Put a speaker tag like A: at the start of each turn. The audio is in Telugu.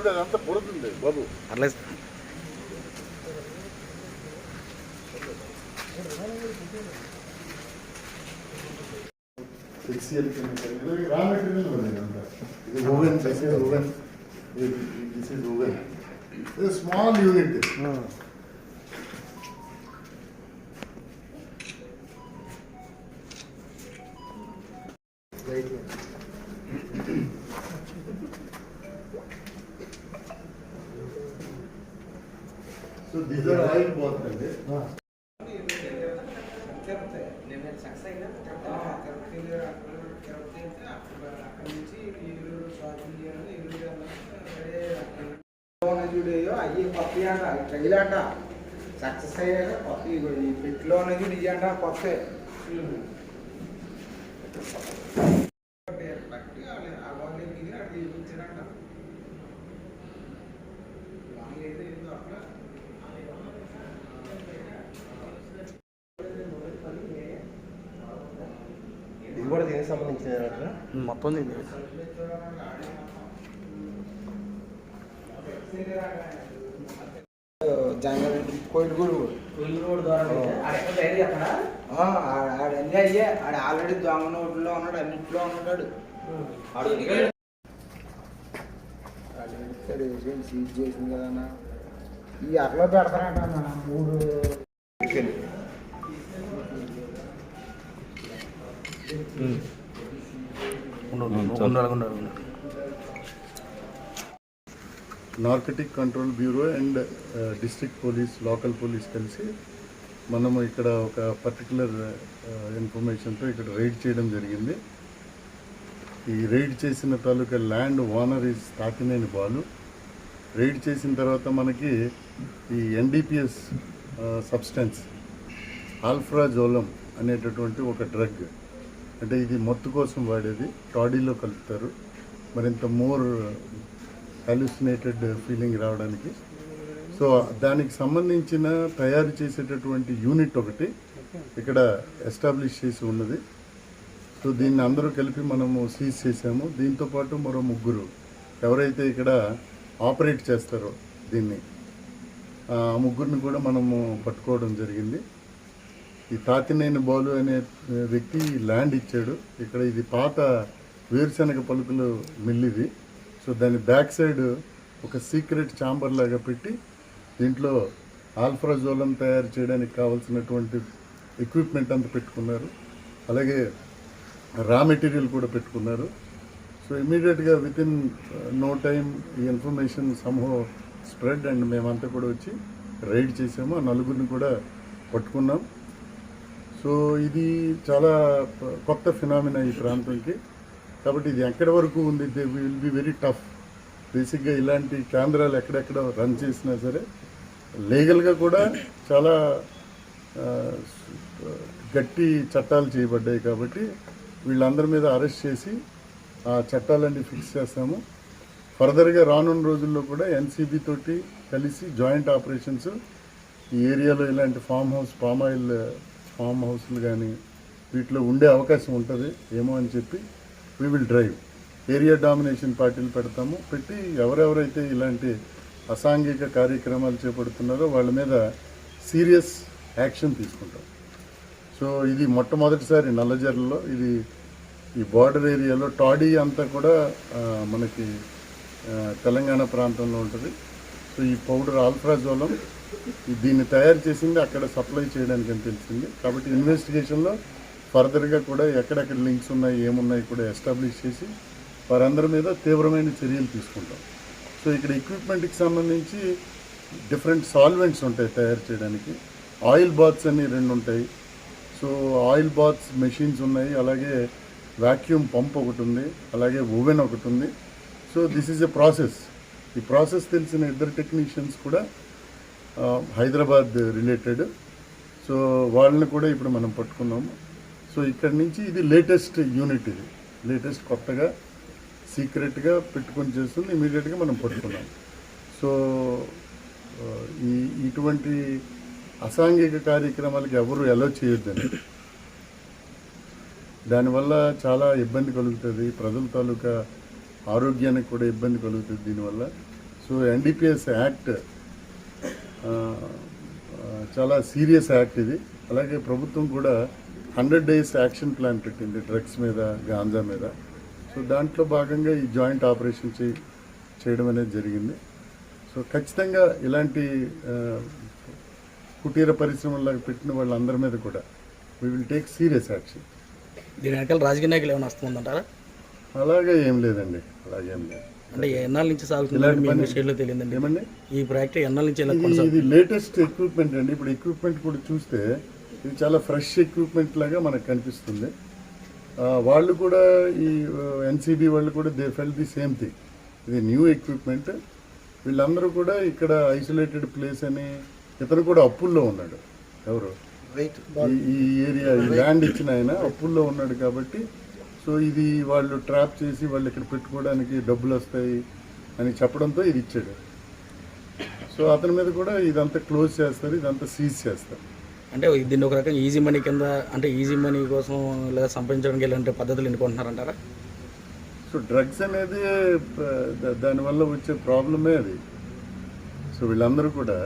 A: చూడు అదంతా పుడుతుంది బాబు.
B: అట్లా
A: ఇది రా మెటీరియల్ ఇదంతా ఇది oven this is oven this is oven ఇది small unit so or oil bath అండి
C: అయ్యి కొత్త అంట ట్రైల్ అంట. సక్సెస్ అయ్యాక కొత్త ఈ పెట్టులో ఉన్నది నిజ అంట కొత్త
B: ఇది కూడా దీనికి సంబంధించిన మొత్తం దీని
C: జంగల్ కోయిలగూడు అన్నీ అయ్యే ఆడ ఆల్రెడీ దొంగ నోట్లో ఉన్నాడు అన్నింటిలో ఉన్నాడు సీజ్ చేసింది కదా ఈ అట్లా పెడతారంట అన్న మూడు.
A: Narcotic control bureau and district police local police కలిసి మనము ఇక్కడ ఒక పర్టికులర్ ఇన్ఫర్మేషన్తో uh, ఇక్కడ రైడ్ చేయడం జరిగింది. ఈ రైడ్ చేసిన తాలూకా land owner is Thakineni Balu raid చేసిన తర్వాత మనకి ఈ ఎన్డిపిఎస్ సబ్స్టెన్స్ ఆల్ఫ్రాజోలం అనేటటువంటి ఒక డ్రగ్ అంటే ఇది మత్తు కోసం వాడేది. టాడీలో కలుపుతారు. మరింత మోర్ హాలుసినేటెడ్ ఫీలింగ్ రావడానికి. సో దానికి సంబంధించిన తయారు చేసేటటువంటి యూనిట్ ఒకటి ఇక్కడ ఎస్టాబ్లిష్ చేసి ఉన్నది. సో దీన్ని అందరూ కలిపి మనము సీజ్ చేసాము. దీంతో పాటు మరో ముగ్గురు ఎవరైతే ఇక్కడ ఆపరేట్ చేస్తారో దీన్ని ఆ ముగ్గురిని కూడా మనము పట్టుకోవడం జరిగింది. ఈ తాతినేని బాలు అనే వ్యక్తి ల్యాండ్ ఇచ్చాడు. ఇక్కడ ఇది పాత వేరుశనగ పలుకులు మిల్లిది ఇది. సో దాని బ్యాక్ సైడ్ ఒక సీక్రెట్ ఛాంబర్ లాగా పెట్టి దీంట్లో ఆల్ఫ్రాజోలం తయారు చేయడానికి కావాల్సినటువంటి ఎక్విప్మెంట్ అంతా పెట్టుకున్నారు. అలాగే రా మెటీరియల్ కూడా పెట్టుకున్నారు. సో ఇమీడియట్గా విత్ ఇన్ నో టైం ఈ ఇన్ఫర్మేషన్ సమ్హో స్ప్రెడ్ అండ్ మేమంతా కూడా వచ్చి రైడ్ చేసాము. ఆ నలుగురిని కూడా పట్టుకున్నాం. సో ఇది చాలా కొత్త ఫినామినా ఈ ప్రాంతంకి. కాబట్టి ఇది ఎక్కడి వరకు ఉంది? They will be very tough. బేసిక్గా ఇలాంటి కేంద్రాలు ఎక్కడెక్కడ రన్ చేసినా సరే లీగల్గా కూడా చాలా గట్టి చట్టాలు చేయబడ్డాయి కాబట్టి వీళ్ళందరి మీద అరెస్ట్ చేసి ఆ చట్టాలన్నీ ఫిక్స్ చేస్తాము. ఫర్దర్గా రానున్న రోజుల్లో కూడా ఎన్సీబీ తోటి కలిసి జాయింట్ ఆపరేషన్స్ ఈ ఏరియాలో ఇలాంటి farm house palm oil farm హౌస్లు కానీ వీటిలో ఉండే అవకాశం ఉంటుంది ఏమో అని చెప్పి we will drive area domination పార్టీలు పెడతాము. పెట్టి ఎవరెవరైతే ఇలాంటి అసాంఘిక కార్యక్రమాలు చేపడుతున్నారో వాళ్ళ మీద సీరియస్ యాక్షన్ తీసుకుంటాం. సో ఇది మొట్టమొదటిసారి నల్లజర్లలో ఇది ఈ బార్డర్ ఏరియాలో టాడీ అంతా కూడా మనకి తెలంగాణ ప్రాంతంలో ఉంటుంది. సో ఈ పౌడర్ ఆల్ఫ్రాజోలం దీన్ని తయారు చేసింది అక్కడ సప్లై చేయడానికి అని తెలిసింది. కాబట్టి ఇన్వెస్టిగేషన్లో ఫర్దర్గా కూడా ఎక్కడెక్కడ లింక్స్ ఉన్నాయి ఏమున్నాయి కూడా ఎస్టాబ్లిష్ చేసి వారందరి మీద తీవ్రమైన చర్యలు తీసుకుంటాం. సో ఇక్కడ ఎక్విప్మెంట్కి సంబంధించి డిఫరెంట్ సాల్వెంట్స్ ఉంటాయి తయారు చేయడానికి. ఆయిల్ బాత్స్ అని రెండు ఉంటాయి. సో ఆయిల్ బాత్స్ మెషిన్స్ ఉన్నాయి. అలాగే వాక్యూమ్ పంప్ ఒకటి ఉంది. అలాగే ఓవెన్ ఒకటి ఉంది. So this is a process ఈ ప్రాసెస్ తెలిసిన ఇద్దరు టెక్నీషియన్స్ కూడా హైదరాబాద్ రిలేటెడ్ సో వాళ్ళని కూడా ఇప్పుడు మనం పట్టుకున్నాము. సో ఇక్కడ నుంచి ఇది లేటెస్ట్ యూనిట్ ఇది. లేటెస్ట్ కొత్తగా సీక్రెట్గా పెట్టుకొని చేస్తుంది. ఇమీడియట్గా మనం పట్టుకున్నాం. సో ఈ ఇటువంటి అసాంఘిక కార్యక్రమాలకి ఎవరు ఎలా చేయొద్దని దానివల్ల చాలా ఇబ్బంది కలుగుతుంది. ప్రజల తాలూకా ఆరోగ్యానికి కూడా ఇబ్బంది కలుగుతుంది దీనివల్ల. సో ఎన్డీపీఎస్ యాక్ట్ చాలా సీరియస్ యాక్ట్ ఇది. అలాగే ప్రభుత్వం కూడా హండ్రెడ్ డేస్ యాక్షన్ ప్లాన్ పెట్టింది డ్రగ్స్ మీద గాంజా మీద. సో దాంట్లో భాగంగా ఈ జాయింట్ ఆపరేషన్ చేయడం అనేది జరిగింది. సో ఖచ్చితంగా ఇలాంటి కుటీర పరిశ్రమలకు పెట్టిన వాళ్ళందరి మీద కూడా we will take serious action
D: దీని వెనకాల రాజకీయ నాయకులు ఏమైనా వస్తుందంటారా?
A: అలాగే ఏం లేదండి. అలాగే ఏం లేదు.
D: అంటే ఎన్నాళ్ళ నుంచి సాగుతుంది విషయంలో తెలియదండి.
A: ఏమండి?
D: ఈ ప్రాజెక్ట్ ఎన్నాళ్ళ నుంచి ఇలా
A: ఇది
D: కొనసాగుతుంది?
A: ఇది లేటెస్ట్ ఎక్విప్మెంట్ అండి. ఇప్పుడు ఎక్విప్మెంట్ కూడా చూస్తే ఇది చాలా ఫ్రెష్ ఎక్విప్మెంట్ లాగా మనకు కనిపిస్తుంది. వాళ్ళు కూడా ఈ ఎన్సీబీ వాళ్ళు కూడా they felt the same thing ఇది న్యూ ఎక్విప్మెంట్ వీళ్ళందరూ కూడా ఇక్కడ ఐసోలేటెడ్ ప్లేస్ అని ఇతను కూడా అప్పుల్లో ఉన్నాడు. ఎవరు? ఈ- ఈ ఏరియా ల్యాండ్ ఇచ్చిన ఆయన అప్పుల్లో ఉన్నాడు కాబట్టి సో ఇది వాళ్ళు ట్రాప్ చేసి వాళ్ళు ఇక్కడ పెట్టుకోవడానికి డబ్బులు వస్తాయి అని చెప్పడంతో ఇది ఇచ్చాడు. సో అతని మీద కూడా ఇదంతా క్లోజ్ చేస్తారు ఇదంతా సీజ్ చేస్తారు.
D: అంటే దీన్ని ఒక రకంగా ఈజీ మనీ కింద అంటే ఈజీ మనీ కోసం లేదా సంపాదించడానికి ఇలాంటి పద్ధతులు ఎన్నుకుంటున్నారంటారా?
A: సో డ్రగ్స్ అనేది దానివల్ల వచ్చే ప్రాబ్లమే అది. సో వీళ్ళందరూ కూడా